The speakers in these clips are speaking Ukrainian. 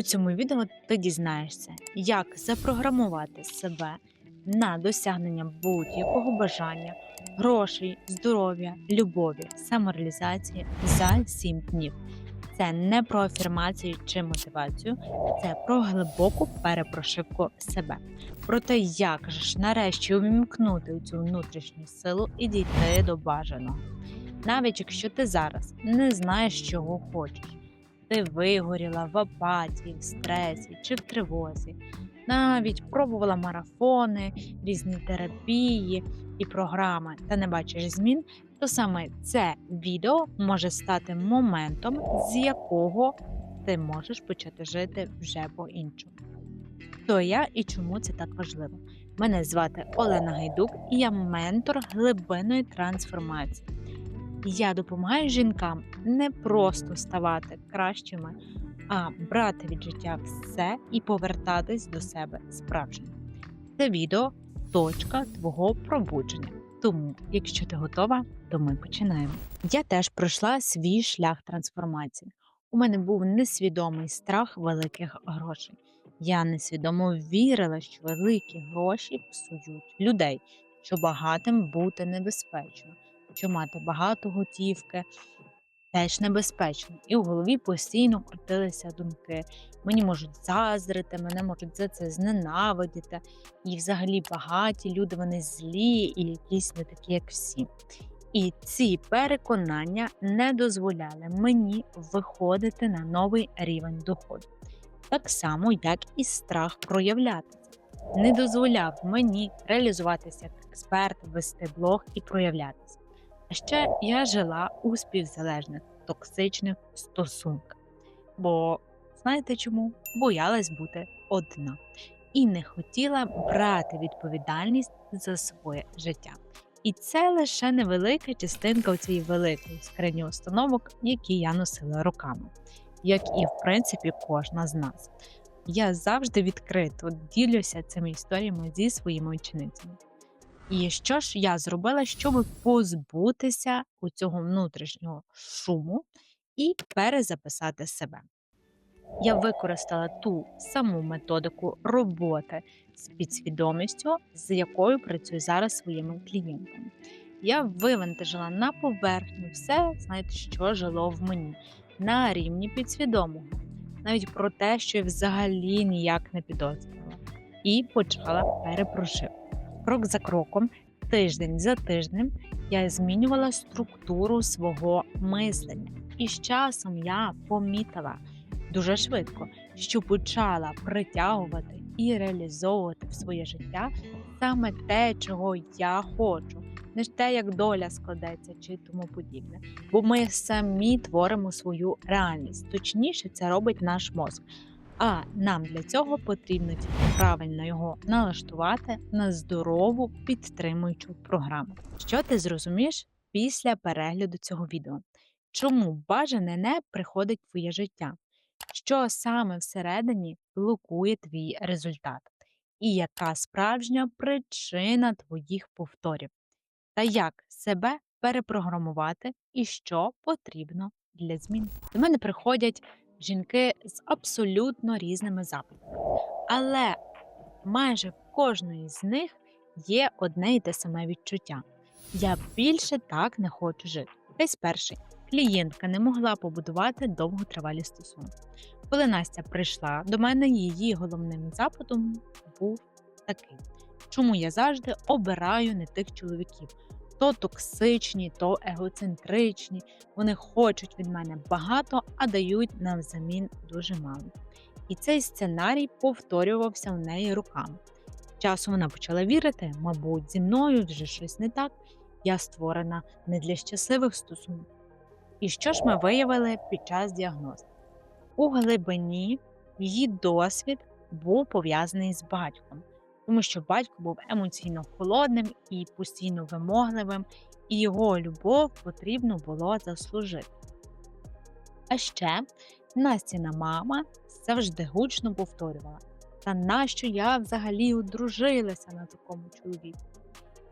У цьому відео ти дізнаєшся, як запрограмувати себе на досягнення будь-якого бажання, грошей, здоров'я, любові, самореалізації за 7 днів. Це не про афірмації чи мотивацію, це про глибоку перепрошивку себе. Про те, як ж нарешті увімкнути цю внутрішню силу і дійти до бажаного. Навіть якщо ти зараз не знаєш, чого хочеш, ти вигоріла в апатії, в стресі чи в тривозі, навіть пробувала марафони, різні терапії і програми та не бачиш змін, то саме це відео може стати моментом, з якого ти можеш почати жити вже по-іншому. Хто я і чому це так важливо? Мене звати Олена Гайдук і я ментор глибинної трансформації. Я допомагаю жінкам не просто ставати кращими, а брати від життя все і повертатись до себе справжнім. Це відео точка твого пробудження. Тому, якщо ти готова, то ми починаємо. Я теж пройшла свій шлях трансформації. У мене був несвідомий страх великих грошей. Я несвідомо вірила, що великі гроші псують людей, що багатим бути небезпечно, що мати багато готівки теж небезпечно. І в голові постійно крутилися думки. Мені можуть заздрити, мене можуть за це зненавидіти. І взагалі багаті люди вони злі і якісь не такі, як всі. І ці переконання не дозволяли мені виходити на новий рівень доходу. Так само, як і страх проявлятися. Не дозволяв мені реалізуватися як експерт, вести блог і проявлятися. А ще я жила у співзалежних токсичних стосунках. Бо знаєте чому? Боялась бути одна і не хотіла брати відповідальність за своє життя. І це лише невелика частинка цієї великої скрині установок, які я носила роками, як і в принципі кожна з нас. Я завжди відкрито ділюся цими історіями зі своїми ученицями. І що ж я зробила, щоб позбутися у цього внутрішнього шуму і перезаписати себе? Я використала ту саму методику роботи з підсвідомістю, з якою працюю зараз своїми клієнтами. Я вивантажила на поверхню все, знаєте, що жило в мені на рівні підсвідомого, навіть про те, що я взагалі ніяк не підозрювала, і почала перепрошивку крок за кроком, тиждень за тижнем, я змінювала структуру свого мислення. І з часом я помітила дуже швидко, що почала притягувати і реалізовувати в своє життя саме те, чого я хочу, не ж те, як доля складеться чи тому подібне. Бо ми самі творимо свою реальність. Точніше, це робить наш мозок. А нам для цього потрібно правильно його налаштувати на здорову підтримуючу програму. Що ти зрозумієш після перегляду цього відео? Чому бажане не приходить в твоє життя? Що саме всередині блокує твій результат? І яка справжня причина твоїх повторів? Та як себе перепрограмувати і що потрібно для змін? До мене приходять жінки з абсолютно різними запитами. Але майже в кожної з них є одне і те саме відчуття. Я більше так не хочу жити. Десь перший. Клієнтка не могла побудувати довготривалі стосунки. Коли Настя прийшла до мене, її головним запитом був такий: чому я завжди обираю не тих чоловіків? То токсичні, то егоцентричні. Вони хочуть від мене багато, а дають навзамін дуже мало. І цей сценарій повторювався в неї руками. Часом вона почала вірити, мабуть, зі мною вже щось не так. Я створена не для щасливих стосунків. І що ж ми виявили під час діагностики? У глибині її досвід був пов'язаний з батьком тому що батько був емоційно холодним і постійно вимогливим, і його любов потрібно було заслужити. А ще Настіна мама завжди гучно повторювала: Та нащо я взагалі одружилася на такому чоловіку?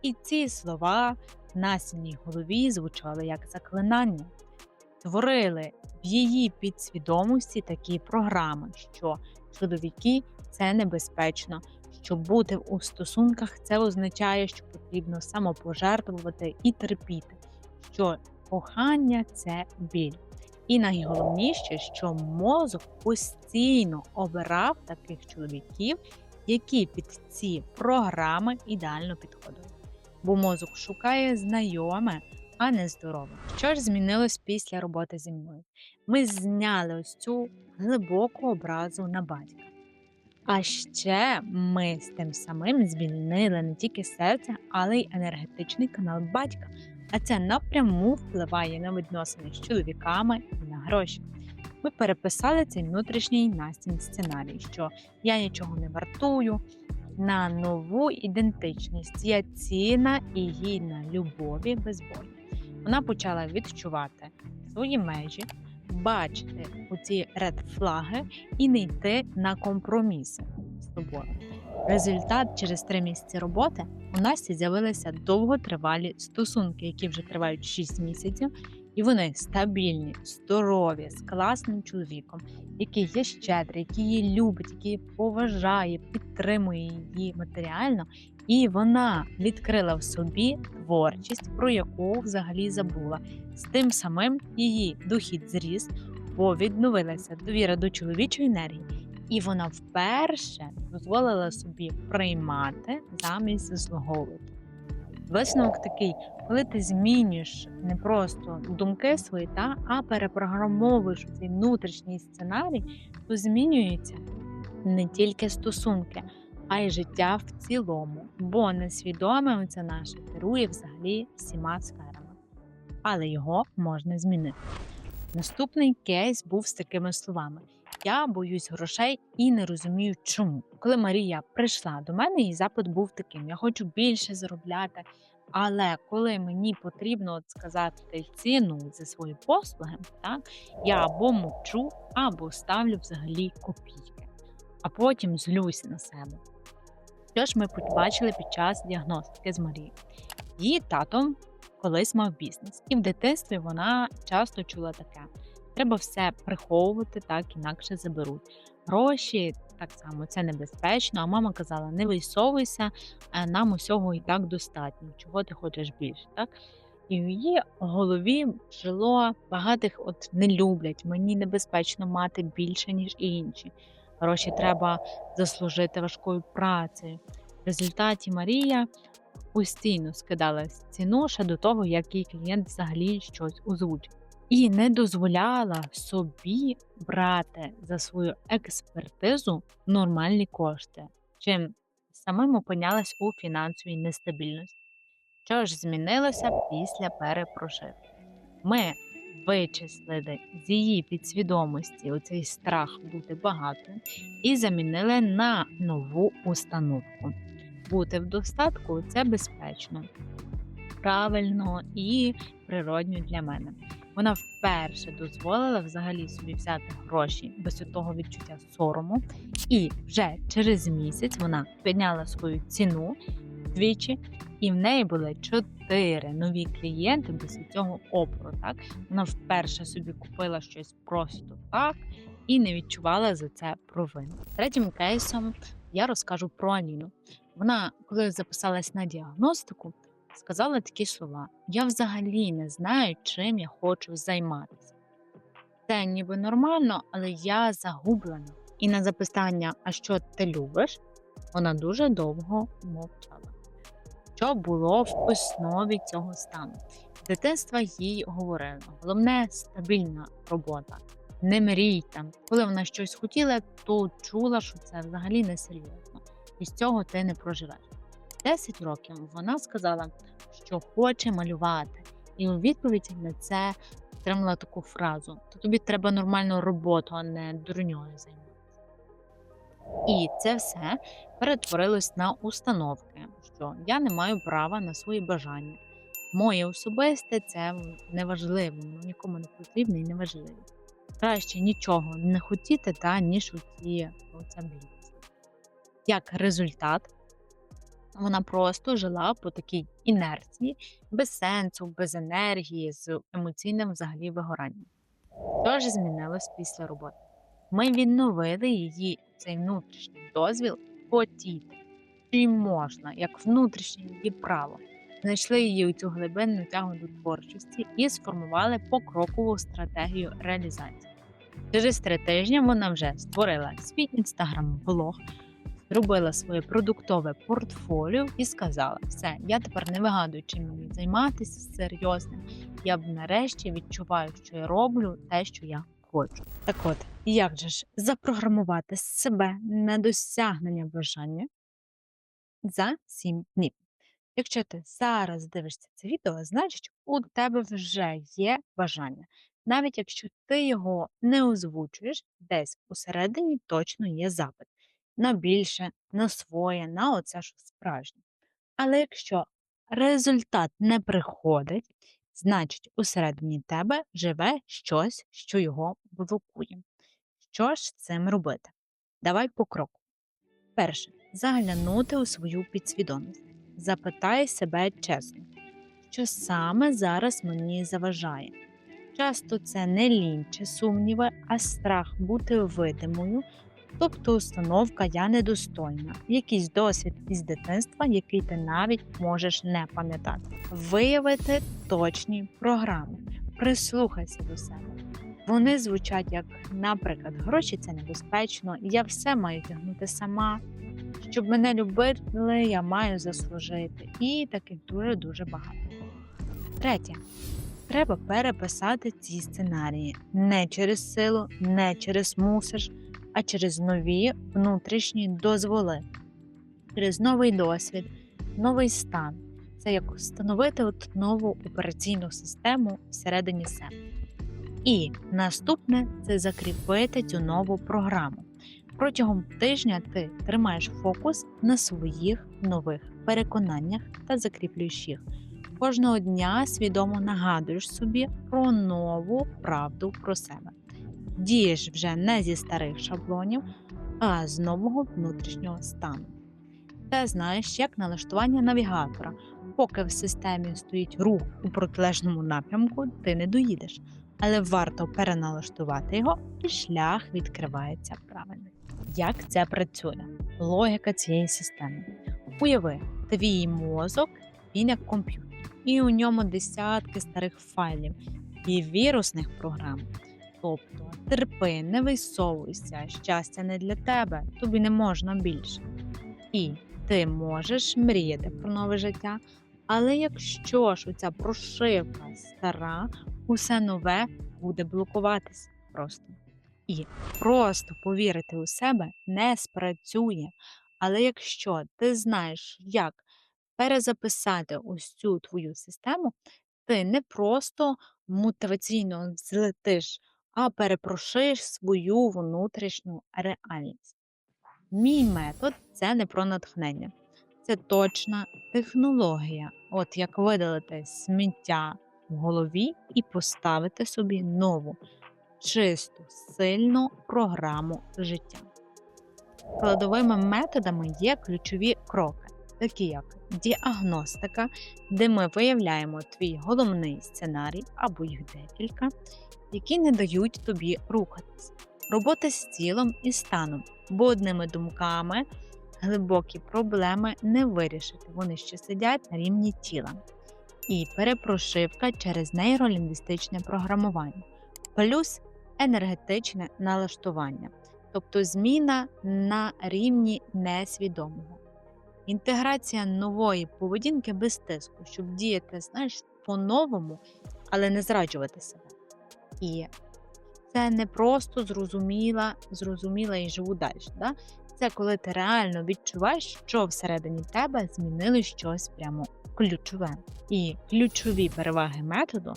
І ці слова в Настіній голові звучали як заклинання. створили в її підсвідомості такі програми, що чоловіки це небезпечно, що бути у стосунках це означає, що потрібно самопожертвувати і терпіти, що кохання це біль. І найголовніше, що мозок постійно обирав таких чоловіків, які під ці програми ідеально підходили. Бо мозок шукає знайоме, а не здорове. Що ж змінилось після роботи зі мною? Ми зняли ось цю глибоку образу на батька. А ще ми з тим самим звільнили не тільки серце, але й енергетичний канал батька. А це напряму впливає на відносини з чоловіками і на гроші. Ми переписали цей внутрішній Настін сценарій, що я нічого не вартую на нову ідентичність. Я цінна і гідна любові без болю. Вона почала відчувати свої межі, бачити оці редфлаги і не йти на компроміси з собою. Результат через три місяці роботи у Насті з'явилися довготривалі стосунки, які вже тривають 6 місяців, і вони стабільні, здорові, з класним чоловіком, який є щедрий, який її любить, який поважає, підтримує її матеріально. І вона відкрила в собі творчість, про яку взагалі забула. З тим самим її дохід зріс, бо відновилася довіра до чоловічої енергії, і вона вперше дозволила собі приймати замість заслуговувати. Висновок такий, коли ти змінюєш не просто думки свої, та, а перепрограмовуєш цей внутрішній сценарій, то змінюються не тільки стосунки, а й життя в цілому, бо несвідоме це наше керує взагалі всіма сферами, але його можна змінити. Наступний кейс був з такими словами: Я боюсь грошей і не розумію, чому. Коли Марія прийшла до мене, її запит був таким: я хочу більше заробляти. Але коли мені потрібно от сказати ціну за свої послуги, так я або мовчу, або ставлю взагалі копійки, а потім злюсь на себе. Що ж ми побачили під час діагностики з Марією? Її татом колись мав бізнес, і в дитинстві вона часто чула таке: треба все приховувати, так інакше заберуть. Гроші так само це небезпечно. А мама казала: не висовуйся, нам усього і так достатньо. Чого ти хочеш більше? так? І в її голові жило багатих от не люблять. Мені небезпечно мати більше, ніж інші. Гроші треба заслужити важкою працею. В результаті Марія постійно скидала ціну ще до того, як її клієнт взагалі щось озвучив. І не дозволяла собі брати за свою експертизу нормальні кошти, чим самим опинялась у фінансовій нестабільності. Що ж змінилося після перепрошивки? Ми вичислили з її підсвідомості оцей страх бути багатим і замінили на нову установку. Бути в достатку це безпечно, правильно і природньо для мене. Вона вперше дозволила взагалі собі взяти гроші без того відчуття сорому, і вже через місяць вона підняла свою ціну двічі, і в неї були чотири нові клієнти без цього опору. Так вона вперше собі купила щось просто так і не відчувала за це провину. Третім кейсом я розкажу про Аліну. Вона, коли записалась на діагностику, сказала такі слова: Я взагалі не знаю, чим я хочу займатися. Це ніби нормально, але я загублена. І на запитання, а що ти любиш, вона дуже довго мовчала. Що було в основі цього стану? Дитинства їй говорило: головне стабільна робота. Не мрій там. Коли вона щось хотіла, то чула, що це взагалі не серйозно. І з цього ти не проживеш. 10 років вона сказала, що хоче малювати, і у відповідь на це отримала таку фразу: то тобі треба нормальну роботу, а не дурньою займатися. І це все перетворилось на установки, що я не маю права на свої бажання. Моє особисте це неважливо, нікому не потрібно і неважливо. Краще нічого не хотіти, та ніж оці, оця бідність. Як результат, вона просто жила по такій інерції, без сенсу, без енергії, з емоційним взагалі вигоранням. Що ж змінилось після роботи? Ми відновили її цей внутрішній дозвіл хотіти, чи можна, як внутрішнє її право. Знайшли її у цю глибинну тягу до творчості і сформували покрокову стратегію реалізації. Через три тижні вона вже створила свій інстаграм-блог, зробила своє продуктове портфоліо і сказала: все, я тепер не вигадую, чим мені займатися серйозним. Я б нарешті відчуваю, що я роблю те, що я хочу. Так от, як же ж запрограмувати себе на досягнення бажання за 7 днів? Якщо ти зараз дивишся це відео, значить у тебе вже є бажання. Навіть якщо ти його не озвучуєш, десь усередині точно є запит на більше, на своє, на оце що справжнє. Але якщо результат не приходить, значить усередині тебе живе щось, що його блокує. Що ж з цим робити? Давай по кроку. Перше, заглянути у свою підсвідомість. Запитай себе чесно, що саме зараз мені заважає. Часто це не лінь чи сумніви, а страх бути видимою, тобто установка я недостойна, якийсь досвід із дитинства, який ти навіть можеш не пам'ятати. Виявити точні програми, прислухайся до себе. Вони звучать як, наприклад, гроші це небезпечно, я все маю тягнути сама. Щоб мене любили, я маю заслужити. І таких дуже-дуже багато. Третє. Треба переписати ці сценарії не через силу, не через мусиш, а через нові внутрішні дозволи, через новий досвід, новий стан. Це як встановити от нову операційну систему всередині себе. І наступне це закріпити цю нову програму. Протягом тижня ти тримаєш фокус на своїх нових переконаннях та закріплюєш їх. Кожного дня свідомо нагадуєш собі про нову правду про себе. Дієш вже не зі старих шаблонів, а з нового внутрішнього стану. Ти знаєш, як налаштування навігатора. Поки в системі стоїть рух у протилежному напрямку, ти не доїдеш, але варто переналаштувати його, і шлях відкривається правильно. Як це працює? Логіка цієї системи. Уяви, твій мозок він як комп'ютер, і у ньому десятки старих файлів і вірусних програм. Тобто терпи, не висовуйся, щастя не для тебе, тобі не можна більше. І ти можеш мріяти про нове життя, але якщо ж оця прошивка стара, усе нове буде блокуватися просто. І просто повірити у себе не спрацює. Але якщо ти знаєш, як перезаписати ось цю твою систему, ти не просто мотиваційно злетиш, а перепрошиш свою внутрішню реальність. Мій метод це не про натхнення, це точна технологія, от як видалити сміття в голові і поставити собі нову, чисту, сильну програму життя. Складовими методами є ключові кроки, такі як діагностика, де ми виявляємо твій головний сценарій або їх декілька, які не дають тобі рухатись, робота з тілом і станом, бо одними думками глибокі проблеми не вирішити, вони ще сидять на рівні тіла. І перепрошивка через нейролінгвістичне програмування, плюс енергетичне налаштування, тобто зміна на рівні несвідомого. Інтеграція нової поведінки без тиску, щоб діяти, знаєш, по-новому, але не зраджувати себе. І це не просто зрозуміла, зрозуміла і живу далі. Да? Це коли ти реально відчуваєш, що всередині тебе змінили щось прямо ключове. І ключові переваги методу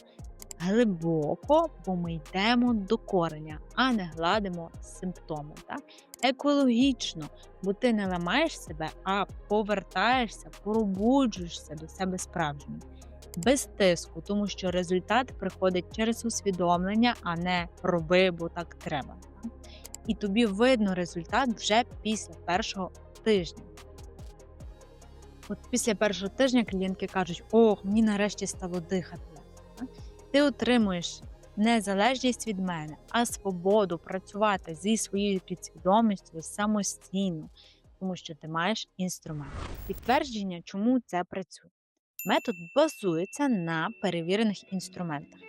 глибоко, бо ми йдемо до кореня, а не гладимо симптоми. Так? Екологічно, бо ти не ламаєш себе, а повертаєшся, пробуджуєшся до себе справжньо. Без тиску, тому що результат приходить через усвідомлення, а не роби, бо так треба. І тобі видно результат вже після першого тижня. От після першого тижня клієнтки кажуть: ох, мені нарешті стало дихати. Ти отримуєш незалежність від мене, а свободу працювати зі своєю підсвідомістю самостійно, тому що ти маєш інструмент. Підтвердження, чому це працює. Метод базується на перевірених інструментах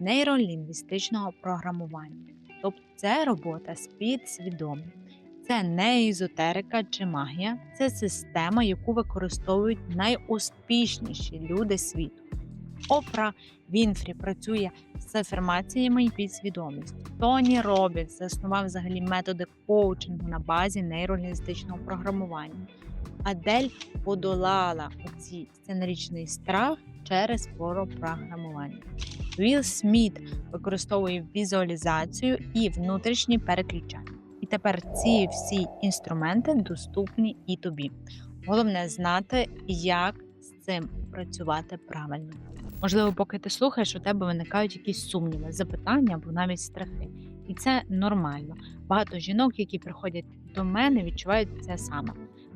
нейролінгвістичного програмування. Тобто це робота з підсвідомим. Це не езотерика чи магія, це система, яку використовують найуспішніші люди світу. Опра Вінфрі працює з афірмаціями і підсвідомістю. Тоні Робінс заснував взагалі методи коучингу на базі нейролінгвістичного програмування. Адель подолала оці сценарічний страх через програмування. Вілл Сміт використовує візуалізацію і внутрішні переключання. І тепер ці всі інструменти доступні і тобі. Головне знати, як з цим працювати правильно. Можливо, поки ти слухаєш, у тебе виникають якісь сумніви, запитання або навіть страхи. І це нормально. Багато жінок, які приходять до мене, відчувають це саме.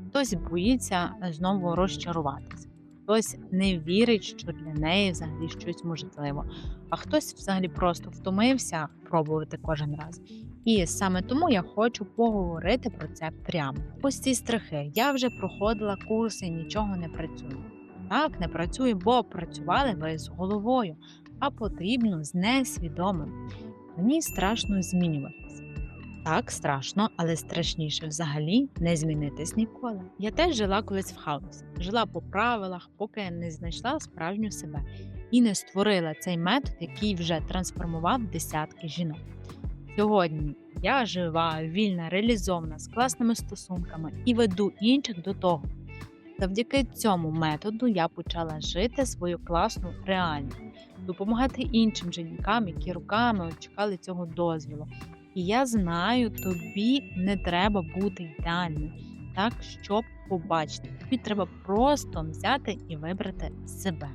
Хтось боїться знову розчаруватися, хтось не вірить, що для неї взагалі щось можливо, а хтось взагалі просто втомився пробувати кожен раз. І саме тому я хочу поговорити про це прямо. Ось ці страхи. Я вже проходила курси нічого не працює. Так, не працює, бо працювали ви з головою, а потрібно з несвідомим. Мені страшно змінюватися. Так, страшно, але страшніше взагалі не змінитись ніколи. Я теж жила колись в хаосі, жила по правилах, поки не знайшла справжню себе і не створила цей метод, який вже трансформував десятки жінок. Сьогодні я жива, вільна, реалізована з класними стосунками і веду інших до того. Завдяки цьому методу я почала жити свою класну реальність, допомагати іншим жінкам, які руками чекали цього дозвілу. І я знаю, тобі не треба бути ідеальним, так щоб побачити. Тобі треба просто взяти і вибрати себе.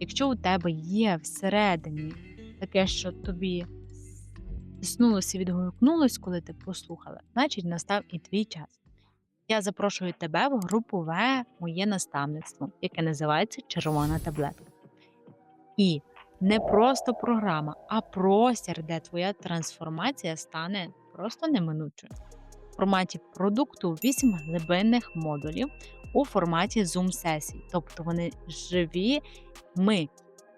Якщо у тебе є всередині таке, що тобі снулося і відгукнулось, коли ти послухала, значить настав і твій час. Я запрошую тебе в групове моє наставництво, яке називається Червона таблетка. І не просто програма, а простір, де твоя трансформація стане просто неминучою. В форматі продукту 8 глибинних модулів у форматі Zoom сесій. Тобто вони живі, ми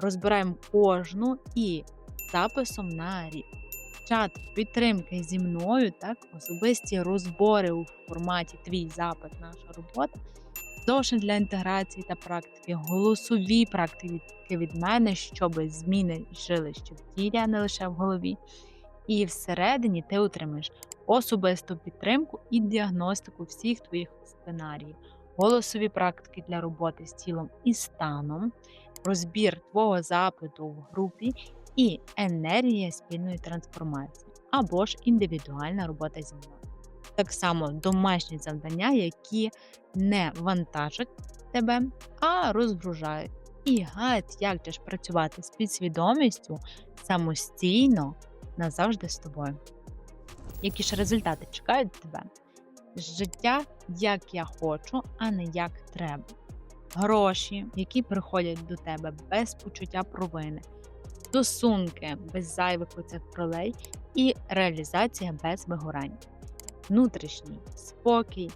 розбираємо кожну і записом на рік. Чат підтримки зі мною, так, особисті розбори у форматі Твій запит, наша робота, зошит для інтеграції та практики, голосові практики від мене, щоб зміни жили ще в тілі, а не лише в голові. І всередині ти отримаєш особисту підтримку і діагностику всіх твоїх сценаріїв, голосові практики для роботи з тілом і станом, розбір твого запиту в групі і енергія спільної трансформації, або ж індивідуальна робота зі мною. Так само домашні завдання, які не вантажать тебе, а розгружають. І гад, як же ж працювати з підсвідомістю самостійно назавжди з тобою. Які ж результати чекають тебе? Життя, як я хочу, а не як треба. Гроші, які приходять до тебе без почуття провини, стосунки без зайвих оцих пролей і реалізація без вигорання. Внутрішній спокій,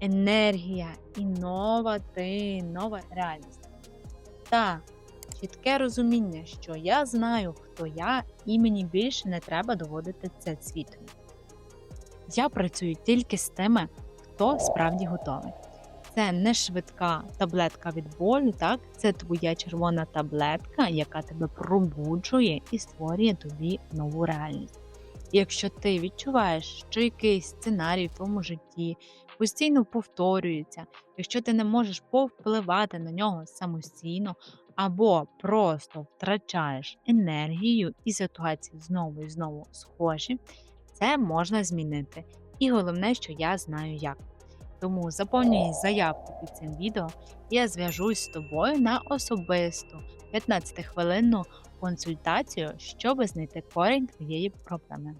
енергія і нова ти, нова реальність. Та чітке розуміння, що я знаю, хто я, і мені більше не треба доводити це світу. Я працюю тільки з тими, хто справді готовий. Це не швидка таблетка від болю, так? Це твоя червона таблетка, яка тебе пробуджує і створює тобі нову реальність. І якщо ти відчуваєш, що якийсь сценарій в твоєму житті постійно повторюється, якщо ти не можеш повпливати на нього самостійно, або просто втрачаєш енергію і ситуації знову і знову схожі, це можна змінити. І головне, що я знаю як. Тому заповнюй заявку під цим відео, я зв'яжусь з тобою на особисту 15-хвилинну консультацію, щоб знайти корінь твоєї проблеми.